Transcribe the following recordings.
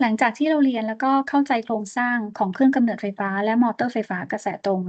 หลังจากที่เราเรียนแล้วก็เข้าใจโครงสร้างของเครื่องกำเนิดไฟฟ้า และมอเตอร์ไฟฟ้ากระแสตรง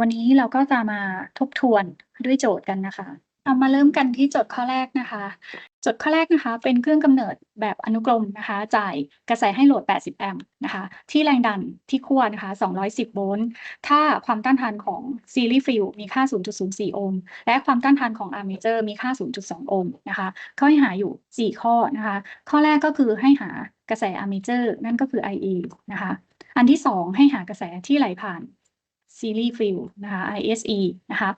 วันนี้เราก็จะมาทบทวนด้วยโจทย์กันนะคะ เอามาเริ่มกันที่โจทย์ข้อแรกนะคะ โจทย์ข้อแรกนะคะ เป็นเครื่องกำเนิดแบบอนุกรมนะคะ จ่ายกระแสให้โหลด 80 แอมป์นะคะ ที่แรงดันที่ขั้วนะคะ 210 โวลต์ถ้าความต้านทานของซีรีส์ฟิลมีค่า 0.04 โอห์ม และความต้านทานของอาร์เมเจอร์มีค่า 0.2 โอห์มนะคะเขาให้หาอยู่ 4 ข้อนะคะ ข้อแรกก็คือให้หากระแสอาร์เมเจอร์นั่นก็คือ IA นะคะ อันที่ 2 ให้หากระแสที่ไหลผ่านซีรีส์ฟิลนะคะ ISE นะคะ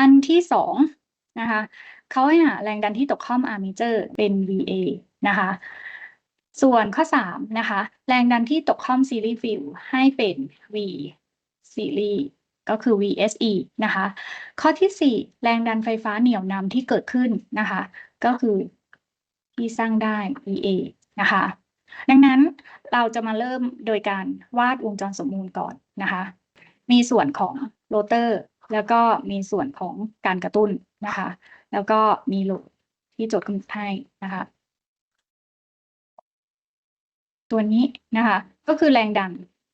อันที่สองนะคะเขาให้หาแรงดันที่ตกข้อมอาร์เมเจอร์เป็น VA นะคะ ส่วนข้อสามนะคะ แรงดันที่ตกข้อมซีรีส์ฟิลให้เป็น V ซีรีส์ก็คือ VSE นะคะ ข้อที่สี่แรงดันไฟฟ้าเหนี่ยวนำที่เกิดขึ้นนะคะ ก็คือที่สร้างได้ VA นะคะ ดังนั้นเราจะมาเริ่มโดยการวาดวงจรสมมูลก่อนนะคะ มีส่วนของโรเตอร์ แล้วก็มีส่วนของการกระตุ้นนะคะ แล้วก็มีโหลดที่โจทย์กำหนดให้นะคะ ตัวนี้นะคะ ก็คือแรงดัน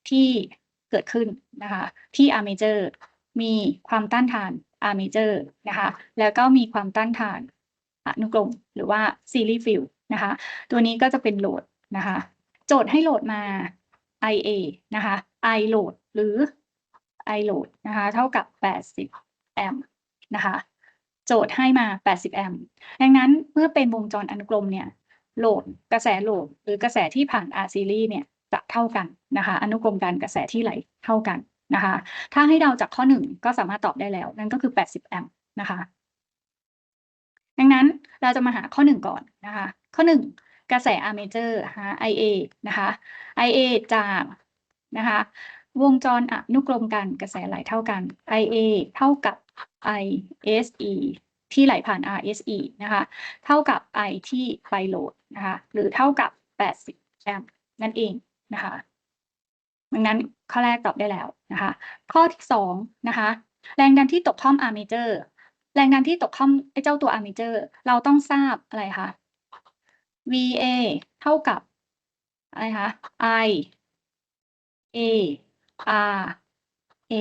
ที่เกิดขึ้นนะคะ ที่อาร์เมเจอร์มีความต้านทานอาร์เมเจอร์นะคะ แล้วก็มีความต้านทานอนุกรมหรือว่าซีรีส์ฟิลนะคะ ตัวนี้ก็จะเป็นโหลดนะคะ โจทย์ให้โหลดมา IA นะคะ I โหลดหรือ I load นะคะ เท่ากับ 80 แอมป์นะคะ โจทย์ให้มา 80 แอมป์ดังนั้นเมื่อเป็นวงจรอนุกรมเนี่ยโหลดกระแสโหลดหรือกระแสที่ผ่าน R series เนี่ยจะเท่ากันนะคะ อนุกรมกันกระแสที่ไหลเท่ากันนะคะ ถ้าให้เดาจากข้อ 1 ก็สามารถตอบได้แล้ว นั่นก็คือ 80 แอมป์นะคะดังนั้นเราจะมาหาข้อ 1 ก่อนนะคะ ข้อ 1 กระแส R major หา IA นะคะ IA จากนะคะ วงจรอนุกรมกันกระแสไหลเท่ากัน IA เท่ากับ ISE ที่ไหลผ่าน RSE นะคะ เท่ากับ I ที่ไปโหลดนะคะ หรือเท่ากับ 80 แอมป์นั่นเองนะคะ ดังนั้นข้อแรกตอบได้แล้วนะคะ ข้อที่สองนะคะ แรงดันที่ตกข้อม armature แรงดันที่ตกข้อมไอ้เจ้าตัว armature เราต้องทราบอะไรคะ VA เท่ากับอะไรคะ I A R A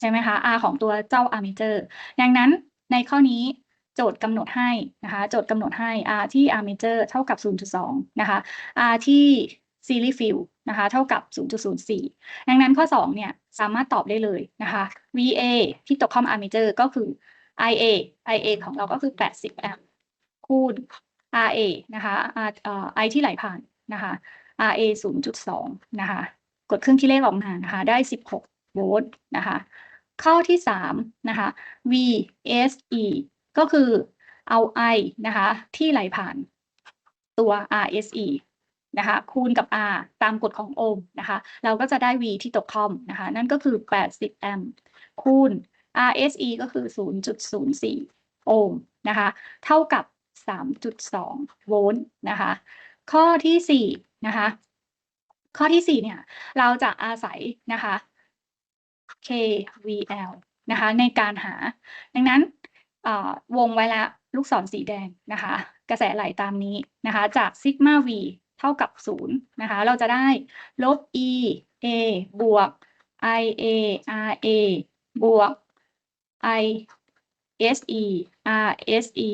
ใช่ไหมคะ R ของตัวเจ้า armature ดังนั้นในข้อนี้โจทย์กำหนดให้นะคะโจทย์กำหนดให้ R ที่ armature เท่ากับ 0.2 นะคะ R ที่ series field นะคะ เท่ากับ 0.04 ดังนั้นข้อ 2 เนี่ย สามารถตอบได้เลยนะคะ VA ที่ตกข้อม armature ก็คือ IA IA ของเราก็คือ 80 แอมป์คูณ RA นะคะ R I ที่ไหลผ่านนะคะ RA 0.2 นะคะ กดเครื่องคิดเลขออกมานะคะได้ 16 โวลต์นะคะข้อที่3นะคะ VSE ก็คือเอา I นะคะที่ไหลผ่านตัว RSE นะคะคูณกับ R ตามกฎของโอห์มนะคะเราก็จะได้ V ที่ตกคอมนะคะนั่นก็คือ 80 แอมป์คูณ RSE ก็คือ 0.04 โอห์มนะคะเท่ากับ 3.2 โวลต์นะคะข้อที่4นะคะ ข้อที่ 4 เนี่ย เราจะอาศัยนะคะ KVL นะคะ ในการหา ดังนั้นวงไว้แล้วลูกศรสีแดงนะคะ กระแสไหลตามนี้นะคะ จากซิกมา V เท่ากับ 0 นะคะ เราจะได้ลบ E A บวก I A R A บวก I S E R S E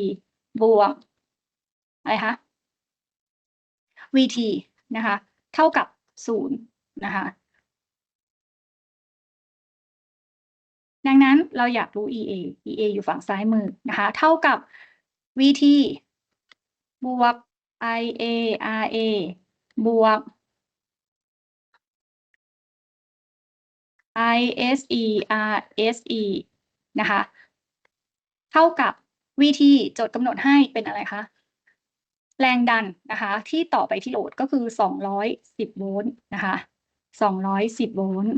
บวก อะไรคะ V T นะคะ เท่ากับ 0นะคะดังนั้นเราอยากรู้ EA EA อยู่ฝั่งซ้ายมือนะคะ เท่ากับ VT บวก IA RA บวก ISE RSE นะคะ เท่ากับ VT โจทย์กำหนดให้เป็นอะไรคะ แรงดันนะคะ ที่ต่อไปที่โหลดก็คือ 210 โวลต์นะคะ 210 โวลต์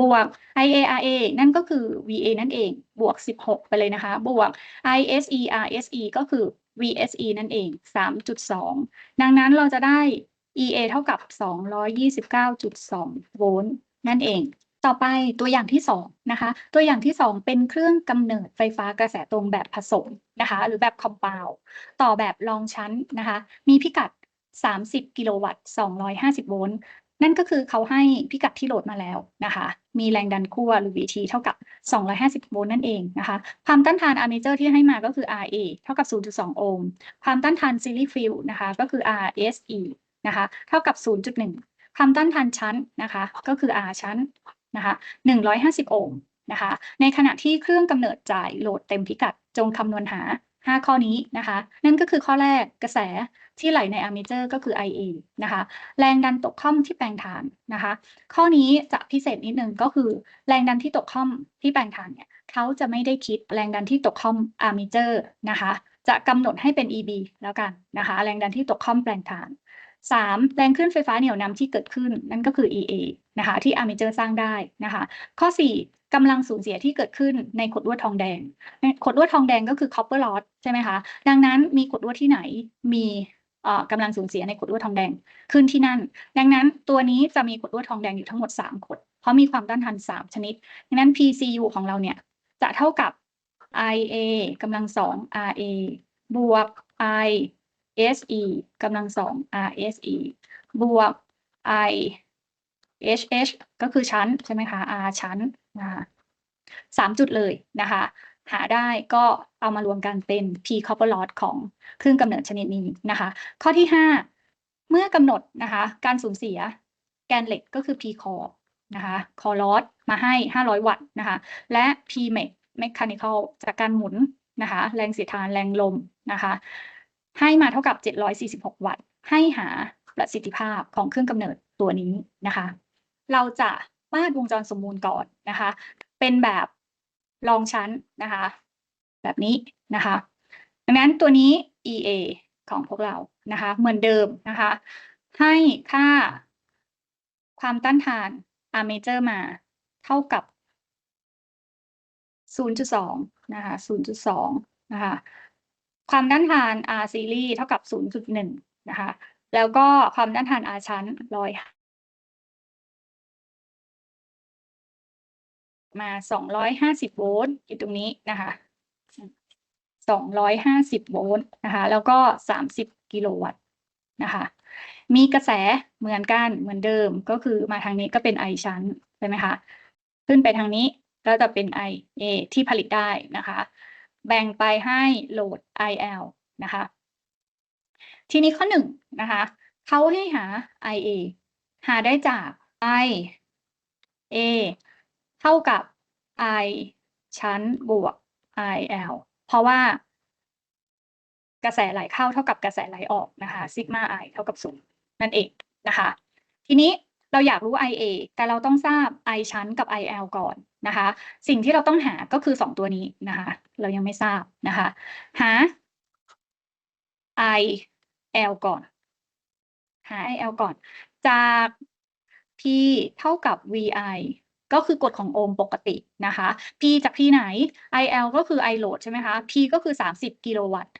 บวก IARA นั่นก็คือ VA นั่นเอง บวก 16 ไปเลยนะคะ บวก ISE RSE ก็คือ VSE นั่นเอง 3.2 ดังนั้นเราจะได้ EA เท่ากับ 229.2 โวลต์นั่นเอง ต่อไปตัวอย่างที่2นะคะตัวอย่างที่ 2 เป็นเครื่องกำเนิดไฟฟ้ากระแสตรงแบบผสมนะคะหรือแบบคอม p พ u n d ต่อแบบรองชั้นนะคะมีพิกัด 30 กิโลวัตต์ 250 โวลต์นั่นก็คือเขาให้พิกัดที่โหลดมาแล้วนะคะ มีแรงดันขั้วหรือ VT เท่ากับ 250 โวลต์นั่นเองนะคะ ความต้านทานอาร์เมเจอร์ที่ให้มาก็คือ RA เท่ากับ 0.2 โอห์ม ความต้านทานซีรีส์ฟิลนะคะก็คือ RSE นะคะเท่ากับ 0.1 ความต้านทานชั้นนะคะก็คือ R ชั้น นะคะ150 โอห์มนะคะ ในขณะที่เครื่องกำเนิดจ่ายโหลดเต็มพิกัดจงคำนวณหา 5 ข้อนี้นะคะ นั่นก็คือข้อแรกกระแสที่ไหลในอาร์เมเจอร์ก็คือ IA นะคะ แรงดันตกค่อมที่แปลงฐานนะคะ ข้อนี้จะพิเศษนิดนึงก็คือ แรงดันที่ตกค่อมที่แปลงฐานเนี่ยเขาจะไม่ได้คิดแรงดันที่ตกค่อมอาร์เมเจอร์นะคะ จะกำหนดให้เป็น EB แล้วกันนะคะ แรงดันที่ตกค่อมแปลงฐาน 3. แรงคลื่นไฟฟ้าเหนี่ยวนำที่เกิดขึ้นนั่นก็คือ EA นะคะที่อาร์เมเจอร์สร้างได้นะคะข้อ 4กำลังสูญเสียที่เกิดขึ้นในขดลวดทองแดงขดลวดทองแดงก็คือ copper loss ใช่ไหมคะดังนั้นมีขดลวดที่ไหนมีเอ่อกำลังสูญเสียในขดลวดทองแดงขึ้นที่นั่น ดังนั้นตัวนี้จะมีขดลวดทองแดงอยู่ทั้งหมด 3 ขด เพราะมีความต้านทาน 3 ชนิด ดังนั้น PCU ของเราเนี่ยจะเท่ากับ IA กำลังสอง RA บวก I SE กำลังสอง RSE บวก I HH ก็คือชั้น ใช่ไหมคะ R ชั้นนะคะสามจุดเลยนะคะ หาได้ก็เอามารวมกันเป็น P copper loss ของเครื่องกำเนิดชนิดนี้นะคะ ข้อที่ 5 เมื่อกำหนดนะคะ การสูญเสียแกนเหล็กก็คือ P core นะคะ core loss มาให้ 500 วัตต์นะคะ และ P mech mechanical จากการหมุนนะคะ แรงเสียดทานแรงลมนะคะ ให้มาเท่ากับ 746 วัตต์ ให้หาประสิทธิภาพของเครื่องกำเนิดตัวนี้นะคะ เราจะวาดวงจรสมมูลก่อนนะคะ เป็นแบบรองชั้นนะคะ แบบนี้นะคะ ดังนั้นตัวนี้ EA ของพวกเรานะคะ เหมือนเดิมนะคะ ให้ค่าความต้านทานอาร์เมเจอร์มาเท่ากับ 0.2 นะคะ 0.2 นะคะ ความต้านทาน R series เท่ากับ 0.1 นะคะ แล้วก็ความต้านทาน R ชั้นร้อยมา 250 โวลต์อยู่ตรงนี้นะคะ 250 โวลต์นะคะ แล้วก็ 30 กิโลวัตต์นะคะ มีกระแสเหมือนกันเหมือนเดิมก็คือมาทางนี้ก็เป็น I ชั้นใช่ไหมคะ ขึ้นไปทางนี้ก็จะเป็น IA ที่ผลิตได้นะคะ แบ่งไปให้โหลด IL นะคะ ทีนี้ข้อหนึ่งนะคะเขาให้หา IA หาได้จาก I A เท่ากับ I ชั้นบวก IL เพราะว่ากระแสไหลเข้าเท่ากับกระแสไหลออกนะคะซิกมา I เท่ากับศูนย์นั่นเองนะคะ ทีนี้ เราอยากรู้ IA แต่เราต้องทราบ I ชั้นกับ IL ก่อนนะคะ สิ่งที่เราต้องหาก็คือสองตัวนี้นะคะ เรายังไม่ทราบนะคะ หา IL ก่อน หา IL ก่อน จาก P เท่ากับ VI ก็คือกฎของโอห์มปกตินะคะ P จาก P ไหน IL ก็คือ I load ใช่ไหมคะ P ก็คือ 30 กิโลวัตต์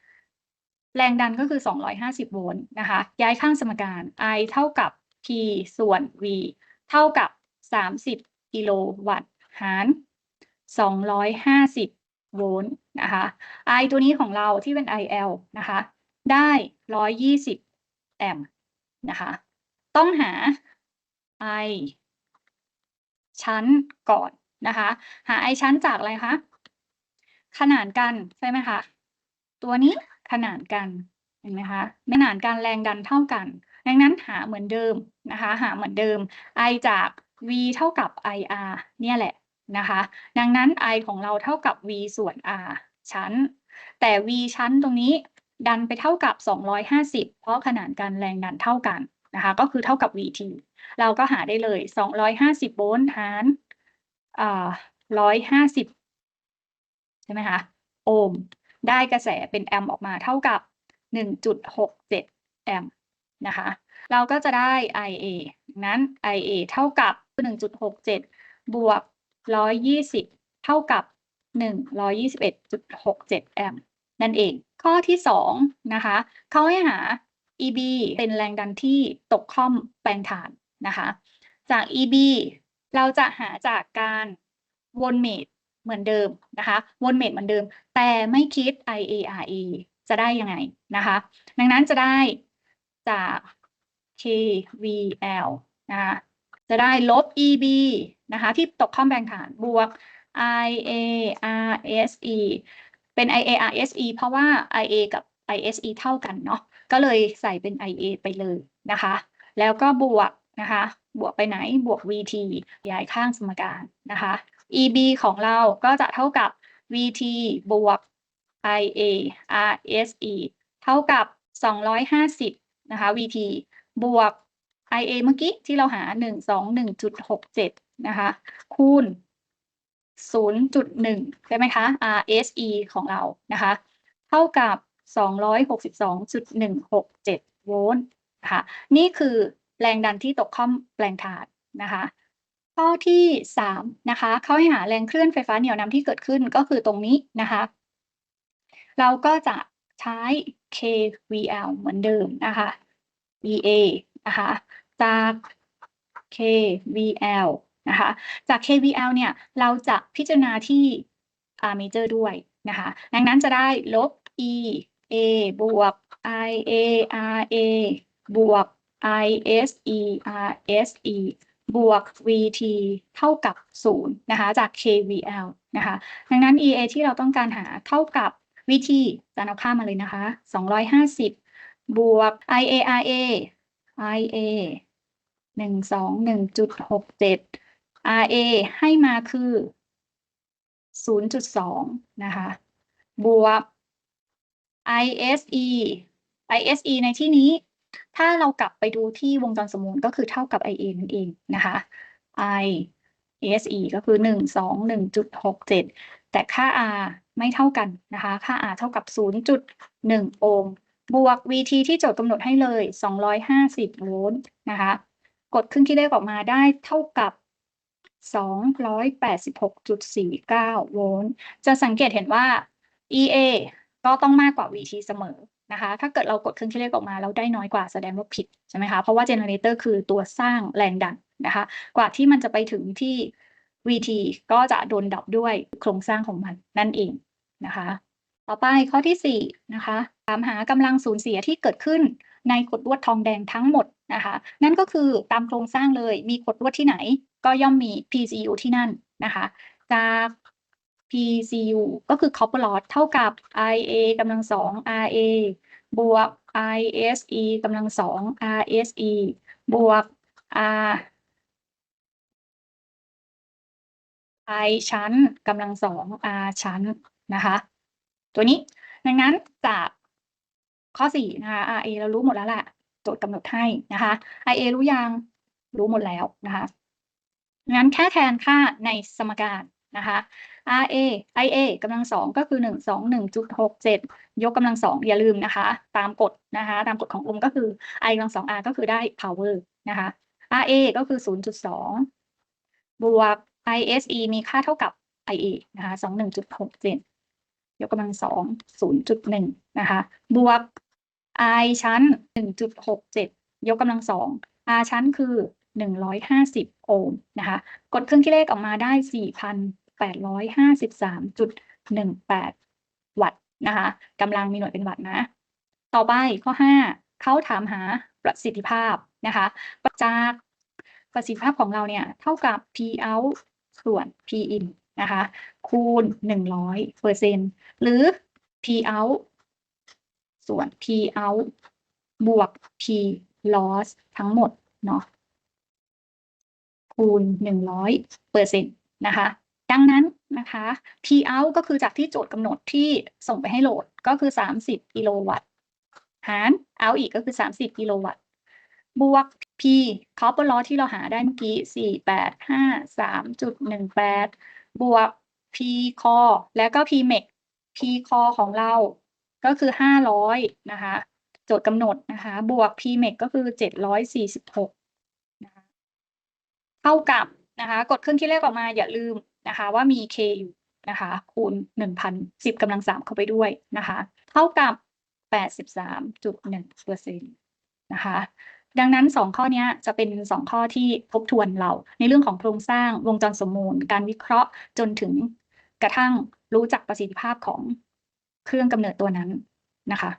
แรงดันก็คือ 250 โวลต์นะคะ ย้ายข้างสมการ I เท่ากับ P ส่วน V เท่ากับ 30 กิโลวัตต์หาร 250 โวลต์นะคะ I ตัวนี้ของเราที่เป็น IL นะคะ ได้ 120 แอมป์นะคะ ต้องหา I ชั้นก่อนนะคะ หา I ชั้นจากอะไรคะ ขนานกันใช่ไหมคะ ตัวนี้ขนานกันเห็นไหมคะขนานกันแรงดันเท่ากัน ดังนั้นหาเหมือนเดิมนะคะ หาเหมือนเดิม I จาก V เท่ากับ IR เนี่ยแหละนะคะ ดังนั้น I ของเราเท่ากับ V ส่วน R ชั้น แต่ V ชั้นตรงนี้ดันไปเท่ากับ 250 เพราะขนานกันแรงดันเท่ากันนะคะ ก็คือเท่ากับ VT เราก็หาได้เลย 250 โวลต์หารอ่า150 ใช่ไหมคะ โอห์ม ได้กระแสเป็นแอมป์ออกมาเท่ากับ 1.67 แอมป์ นะคะ เราก็จะได้ IA นั้น IA เท่ากับ 1.67 บวก 120 เท่ากับ 121.67 แอมป์นั่นเอง ข้อที่ 2 นะคะ เขาให้หา EB เป็นแรงดันที่ตกค่อมแปลงฐานนะคะ จาก EB เราจะหาจากการวนเมทเหมือนเดิมนะคะวนเมทเหมือนเดิม แต่ไม่คิด IARE จะได้ยังไงนะคะ ดังนั้นจะได้ จาก KVL นะคะจะได้ลบ EB นะคะที่ตกข้อมแบ่งฐานบวก IARSE เป็น IARSE เพราะว่า IA กับ ISE เท่ากันเนาะก็เลยใส่เป็น IA ไปเลยนะคะ แล้วก็บวกนะคะ บวกไปไหนบวก VT ย้ายข้างสมการนะคะ EB ของเราก็จะเท่ากับ VT บวก IA RSE เท่ากับ 250 นะคะ VT บวก IA เมื่อกี้ที่เราหา 121.67 นะคะ คูณ 0.1 ใช่ไหมคะ RSE ของเรานะคะ เท่ากับ 262.167 โวลต์นะคะนี่คือแรงดันที่ตกข้อมแปลงถานนะคะ ข้อที่ 3 นะคะ เขาให้หาแรงเคลื่อนไฟฟ้าเหนี่ยวนำที่เกิดขึ้นก็คือตรงนี้นะคะ เราก็จะใช้ KVL เหมือนเดิมนะคะ VA นะคะจาก KVL นะคะจาก KVL เนี่ยเราจะพิจารณาที่ armature ด้วยนะคะดังนั้นจะได้ลบ E A บวก I A R A บวก I S E R S E บวก VT เท่ากับ 0 นะคะจาก KVL นะคะดังนั้น EA ที่เราต้องการหาเท่ากับ VT จะเอาค่ามาเลยนะคะ 250 บวก IARA IA 121.67 RA ให้มาคือ 0.2 นะคะ บวก ISE ISE ในที่นี้ ถ้าเรากลับไปดูที่วงจรสมมูลก็คือเท่ากับ IA นั่นเองนะคะ I SE ก็คือ 121.67 แต่ค่า R ไม่เท่ากันนะคะ ค่า R เท่ากับ 0.1 โอห์ม บวก VT ที่โจทย์กำหนดให้เลย 250 โวลต์นะคะ กดครึ่งที่เลขออกมาได้เท่ากับ 286.49 โวลต์ จะสังเกตเห็นว่า EA ก็ต้องมากกว่า VT เสมอนะคะ ถ้าเกิดเรากดเครื่องคิดเลขออกมาแล้วได้น้อยกว่าแสดงว่าผิดใช่ไหมคะ เพราะว่าเจเนเรเตอร์คือตัวสร้างแรงดันนะคะ กว่าที่มันจะไปถึงที่ VT ก็จะโดนดับด้วยโครงสร้างของมันนั่นเองนะคะ ต่อไปข้อที่4นะคะถามหากำลังสูญเสียที่เกิดขึ้นในขดลวดทองแดงทั้งหมดนะคะนั่นก็คือตามโครงสร้างเลยมีขดลวดที่ไหน ก็ย่อมมี PCU ที่นั่นนะคะจาก PCU ก็คือ copper loss เท่ากับ IA กำลังสอง RA บวก ISE กำลังสอง RSE บวก R I ชั้นกำลังสอง R ชั้นนะคะ ตัวนี้ดังนั้นจากข้อ4นะคะ RA เรารู้หมดแล้วแหละโจทย์กำหนดให้นะคะ IA รู้ยังรู้หมดแล้วนะคะงั้นแค่แทนค่าในสมการนะคะ RA IA กำลังสองก็คือ 1 2 1.67ยกกำลังสองอย่าลืมนะคะ ตามกฎนะคะ ตามกฎของอมก็คือ I กำลังสอง R ก็คือได้ power นะคะ RA ก็คือ 0.2 บวก ISE มีค่าเท่ากับ IA นะคะ21.67ยกกำลังสอง0.1นะคะ บวก I ชั้น1.67ยกกำลังสอง R ชั้นคือ150โอห์มนะคะ กดเครื่องคิดเลขออกมาได้4,853.18วัตต์นะคะกำลังมีหน่วยเป็นวัตต์นะ ต่อไปข้อ5เขาถามหาประสิทธิภาพนะคะจากประสิทธิภาพของเราเนี่ย เท่ากับ P out ส่วน P in นะคะ คูณ 100เปอร์เซ็นต์หรือ P out ส่วน P out บวก P loss ทั้งหมดเนาะคูณ 100เปอร์เซ็นต์นะคะ ดังนั้นนะคะ P out ก็คือจากที่โจทย์กำหนดที่ส่งไปให้โหลดก็คือ 30 กิโลวัตต์ หาร out อีกก็คือ 30 กิโลวัตต์ บวก P copper loss ที่เราหาได้เมื่อกี้ 4853.18 บวก P core แล้วก็ P max P core ของเราก็คือ 500 นะคะ โจทย์กำหนดนะคะ บวก P max ก็คือ 746นะคะเท่ากับนะคะ กดเครื่องคิดเลขออกมาอย่าลืมนะคะ ว่ามี K อยู่นะคะ คูณ 1,000 10กำลัง 3 เข้าไปด้วยนะคะ เท่ากับ 83.1เปอร์เซ็นต์นะคะ ดังนั้น 2 ข้อนี้จะเป็น 2 ข้อที่ทบทวนเรา ในเรื่องของโครงสร้างวงจรสมมูล การวิเคราะห์จนถึงกระทั่งรู้จักประสิทธิภาพของเครื่องกำเนิดตัวนั้นนะคะ